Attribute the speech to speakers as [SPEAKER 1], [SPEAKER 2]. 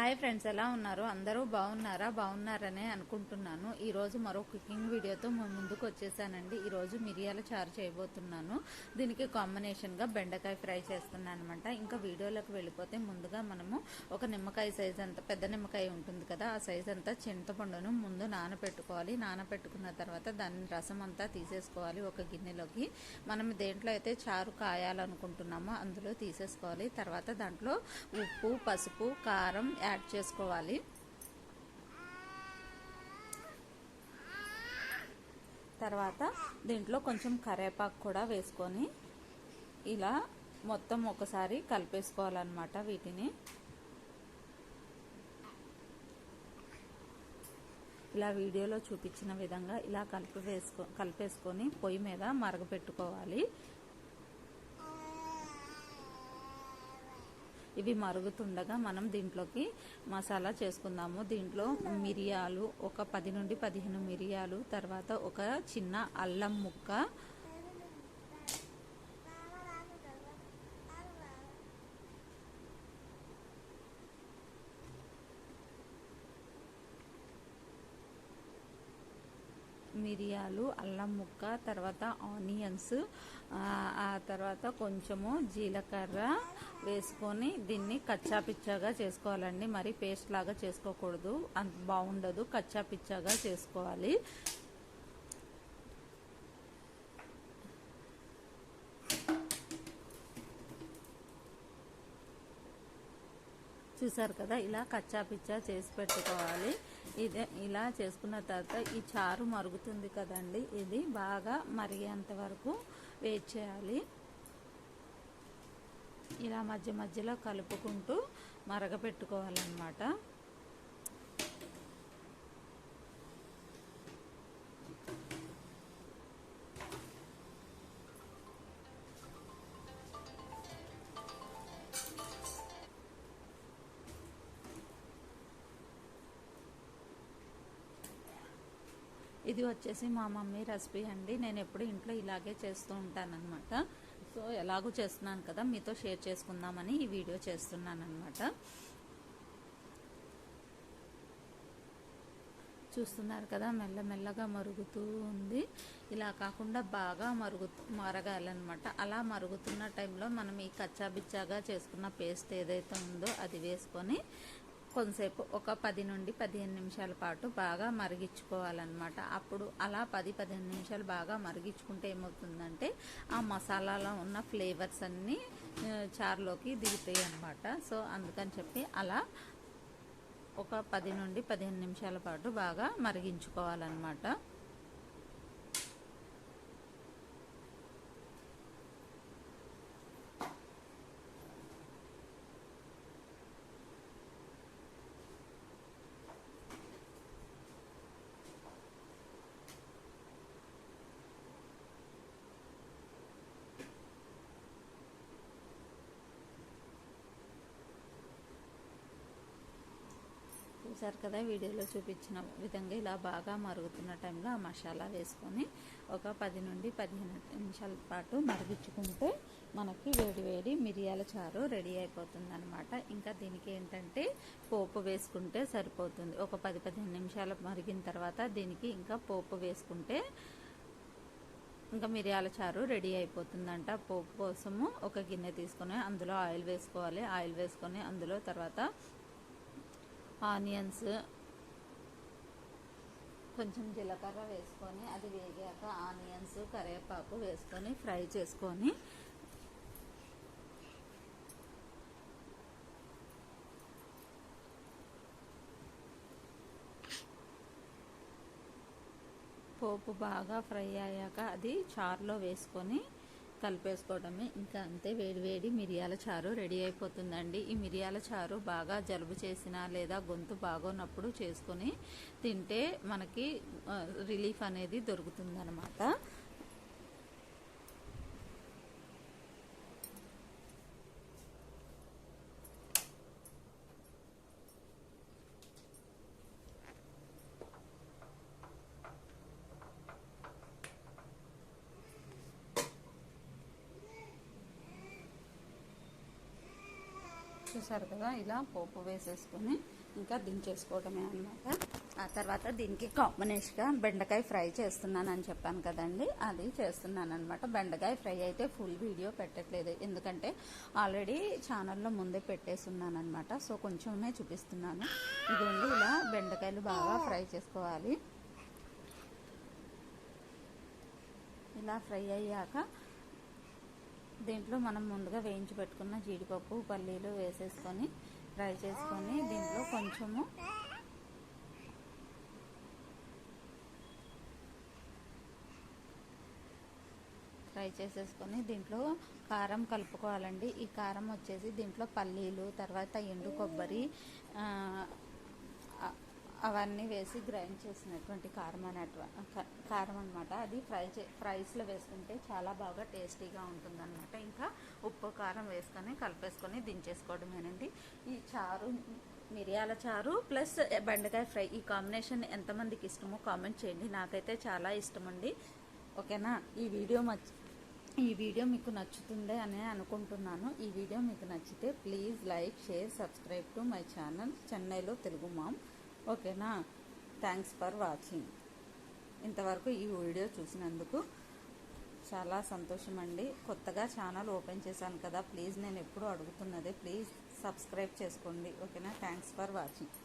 [SPEAKER 1] Hi friends ఎలా ఉన్నారు? అందరూ బాగున్నారా? బాగున్నారనే అనుకుంటున్నాను. ఈరోజు మరో కుకింగ్ వీడియోతో ముందుకు వచ్చేసానండి. ఈరోజు మిరియాల చారు చేయబోతున్నాను. దీనికి కాంబినేషన్గా బెండకాయ ఫ్రై చేస్తున్నాను అనమాట ఇంకా వీడియోలోకి వెళ్ళిపోతే ముందుగా మనము ఒక నిమ్మకాయ సైజ్ అంత పెద్ద నిమ్మకాయ ఉంటుంది కదా ఆ సైజ్ అంతా చింతపండును ముందు నానబెట్టుకోవాలి నానబెట్టుకున్న తర్వాత దాని రసం అంతా తీసేసుకోవాలి ఒక గిన్నెలోకి. మనం దేంట్లో అయితే చారు కాయాలనుకుంటున్నామో అందులో తీసేసుకోవాలి. తర్వాత దాంట్లో ఉప్పు పసుపు కారం యాడ్ చేసుకోవాలి. తర్వాత దీంట్లో కొంచెం కరేపాకు కూడా వేసుకొని ఇలా మొత్తం ఒకసారి కలిపేసుకోవాలన్నమాట వీటిని. ఇలా వీడియోలో చూపించిన విధంగా ఇలా కలిపి వేసుకో కలిపేసుకొని పొయ్యి మీద మరగపెట్టుకోవాలి. ఇవి మరుగుతుండగా మనం దీంట్లోకి మసాలా చేసుకుందాము. దీంట్లో మిరియాలు ఒక పది నుండి పదిహేను మిరియాలు తర్వాత ఒక చిన్న అల్లం ముక్క మిరియాలు అల్లం ముక్క తర్వాత ఆనియన్స్ ఆ తర్వాత కొంచెము జీలకర్ర వేసుకొని దీన్ని కచ్చా పిచ్చాగా చేసుకోవాలండి. మరి పేస్ట్ లాగా చేసుకోకూడదు. అంత బాగుండదు. కచ్చా పిచ్చాగా చేసుకోవాలి. చూసారు కదా? ఇలా కచ్చా పిచ్చా చేసి పెట్టుకోవాలి. ఇదే ఇలా చేసుకున్న తర్వాత ఈ చారు మరుగుతుంది కదండి. ఇది బాగా మరిగేంత వరకు వెయిట్ చేయాలి. ఇలా మధ్య మధ్యలో కలుపుకుంటూ మరగపెట్టుకోవాలన్నమాట. ఇది వచ్చేసి మా మమ్మీ రెసిపీ అండి. నేను ఎప్పుడు ఇంట్లో ఇలాగే చేస్తూ ఉంటానన్నమాట. సో ఎలాగో చేస్తున్నాను కదా మీతో షేర్ చేసుకుందామని ఈ వీడియో చేస్తున్నాను అనమాట చూస్తున్నారు కదా మెల్లమెల్లగా మరుగుతూ ఉంది. ఇలా కాకుండా బాగా మరుగు మరగాలన్నమాట. అలా మరుగుతున్న టైంలో మనం ఈ కచ్చాబిచ్చాగా చేసుకున్న పేస్ట్ ఏదైతే ఉందో అది వేసుకొని కొంతసేపు ఒక పది నుండి పదిహేను నిమిషాల పాటు బాగా మరిగించుకోవాలన్నమాట. అప్పుడు అలా పది పదిహేను నిమిషాలు బాగా మరిగించుకుంటే ఏమవుతుందంటే ఆ మసాలాలో ఉన్న ఫ్లేవర్స్ అన్నీ చారులోకి దిగుతాయి అనమాట సో అందుకని చెప్పి అలా ఒక పది నుండి పదిహేను నిమిషాల పాటు బాగా మరిగించుకోవాలన్నమాట. చూసారు కదా వీడియోలో చూపించిన విధంగా ఇలా బాగా మరుగుతున్న టైంలో ఆ మసాలా వేసుకొని ఒక పది నుండి పదిహేను నిమిషాల పాటు మరిగించుకుంటే మనకి వేడి వేడి మిరియాల చారు రెడీ అయిపోతుంది అనమాట ఇంకా దీనికి ఏంటంటే పోపు వేసుకుంటే సరిపోతుంది. ఒక పది పదిహేను నిమిషాలు మరిగిన తర్వాత దీనికి ఇంకా పోపు వేసుకుంటే ఇంకా మిరియాల చారు రెడీ అయిపోతుందంట. పోపు కోసము ఒక గిన్నె తీసుకొని అందులో ఆయిల్ వేసుకోవాలి. ఆయిల్ వేసుకొని అందులో తర్వాత ఆనియన్స్ కొంచెం జీలకర్ర వేసుకొని అది వేగాక ఆనియన్స్ కరివేపాకు వేసుకొని ఫ్రై చేసుకొని పోపు బాగా ఫ్రై అయ్యాక అది చారులో వేసుకొని కలిపేసుకోవడమే. ఇంకా అంతే వేడి వేడి మిరియాల చారు రెడీ అయిపోతుందండి. ఈ మిరియాల చారు బాగా జలుబు చేసినా లేదా గొంతు బాగోనప్పుడు చేసుకొని తింటే మనకి రిలీఫ్ అనేది దొరుకుతుందనమాట చూసారు కదా ఇలా పోపు వేసేసుకొని ఇంకా దించేసుకోవడమే అన్నమాట. ఆ తర్వాత దీనికి కాంబినేషన్గా బెండకాయ ఫ్రై చేస్తున్నాను అని చెప్పాను కదండి. అది చేస్తున్నాను అనమాట బెండకాయ ఫ్రై అయితే ఫుల్ వీడియో పెట్టట్లేదు. ఎందుకంటే ఆల్రెడీ ఛానల్లో ముందే పెట్టేస్తున్నాను అనమాట సో కొంచెమే చూపిస్తున్నాను. ఇదిగోండి ఇలా బెండకాయలు బాగా ఫ్రై చేసుకోవాలి. ఇలా ఫ్రై అయ్యాక దీంట్లో మనం ముందుగా వేయించి పెట్టుకున్న జీడిపప్పు పల్లీలు వేసేసుకొని ఫ్రై చేసుకొని దీంట్లో కొంచెము ఫ్రై చేసేసుకొని దీంట్లో కారం కలుపుకోవాలండి. ఈ కారం వచ్చేసి దీంట్లో పల్లీలు తర్వాత ఎండు కొబ్బరి అవన్నీ వేసి గ్రైండ్ చేసినటువంటి కారం అనేటు కారం అనమాట అది ఫ్రై చే ఫ్రైస్లో వేసుకుంటే చాలా బాగా టేస్టీగా ఉంటుందన్నమాట. ఇంకా ఉప్పు కారం వేసుకొని కలిపేసుకొని దించేసుకోవడమేనండి ఈ చారు మిరియాల చారు ప్లస్ బెండకాయ ఫ్రై ఈ కాంబినేషన్ ఎంతమందికి ఇష్టమో కామెంట్ చేయండి. నాకైతే చాలా ఇష్టం అండి ఓకేనా? ఈ వీడియో మచ్ ఈ వీడియో మీకు నచ్చుతుందే అని అనుకుంటున్నాను. ఈ వీడియో మీకు నచ్చితే please like share subscribe to my channel చెన్నైలో తెలుగు మామ్. ఓకేనా? థ్యాంక్స్ ఫర్ వాచింగ్ ఇంతవరకు ఈ వీడియో చూసినందుకు చాలా సంతోషం అండి కొత్తగా ఛానల్ ఓపెన్ చేశాను కదా ప్లీజ్ నేను ఎప్పుడు అడుగుతున్నదే ప్లీజ్ సబ్స్క్రైబ్ చేసుకోండి. ఓకేనా? Thanks for watching